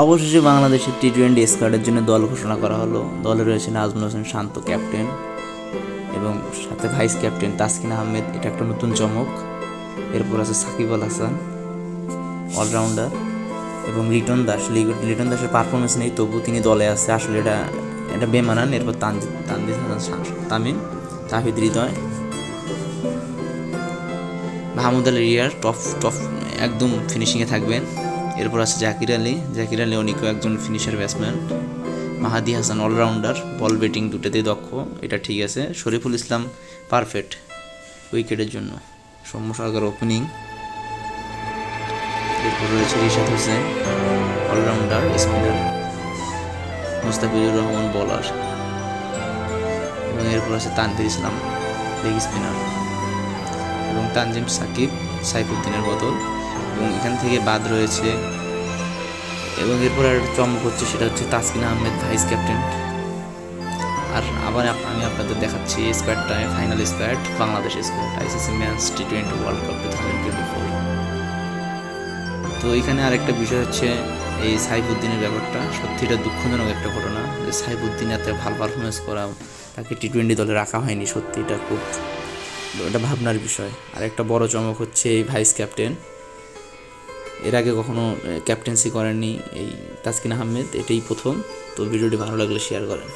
অবশেষে বাংলাদেশের T twenty স্কোয়াডের জন্য দল ঘোষণা করা হলো। দলে রয়েছে নাজমুল হোসেন শান্ত ক্যাপ্টেন এবং সাথে ভাইস ক্যাপ্টেন তাসকিন আহমেদ। এটা একটা নতুন চমক। এরপর আছে সাকিব আল হাসান অলরাউন্ডার এবং লিটন দাস। লিটন দাসের পারফরমেন্স নেই তবু তিনি দলে আছে। আসলে এটা এটা বেমানান। এরপর তানজিদ তানজিদ হাসান তামিম, তাহিদ হৃদয়। মাহমুদ আলী রিয়ার টপ টপ একদম ফিনিশিংয়ে থাকবেন। এরপর আছে জাকির আলী। জাকির আলী অনিকও একজন finisher batsman Mahadi Hasan allrounder ball batting দুটোতেই দক্ষ, এটা ঠিক আছে। শরীফুল ইসলাম পারফেক্ট উইকেটের জন্য। সৌম্য সরকার ওপেনিং এরপর রয়েছে Rishad Hossain allrounder spinner Mustafizur Rahman bowler এবং এরপর আছে তানভীর ইসলাম লেগ স্পিনার এবং তানজিম সাকিব, সাইফুদ্দিনের বদল। এবং এখান থেকে বাদ রয়েছে। এবং এরপর আর চমক হচ্ছে, সেটা হচ্ছে তাসকিন আহমেদ ভাইস ক্যাপ্টেন। আর আবার আমি আপনাদের দেখাচ্ছি স্কোয়াডটা final squad Bangladesh squad ICC match T twenty world cup two thousand twenty four তো এখানে আরেকটা বিষয় হচ্ছে, এই সাইফুদ্দিনের ব্যাপারটা। সত্যি এটা দুঃখজনক একটা ঘটনা যে সাইফুদ্দিন এত ভালো পারফরমেন্স করা, তাকে টি টোয়েন্টি দলে রাখা হয়নি। সত্যি এটা খুব, এটা ভাবনার বিষয়। আর একটা বড় চমক হচ্ছে এই ভাইস ক্যাপ্টেন। এর আগে কখনো ক্যাপ্টেন্সি করেননি এই তাসকিন আহমেদ, এটাই প্রথম। তো ভিডিওটি ভালো লাগলে শেয়ার করেন।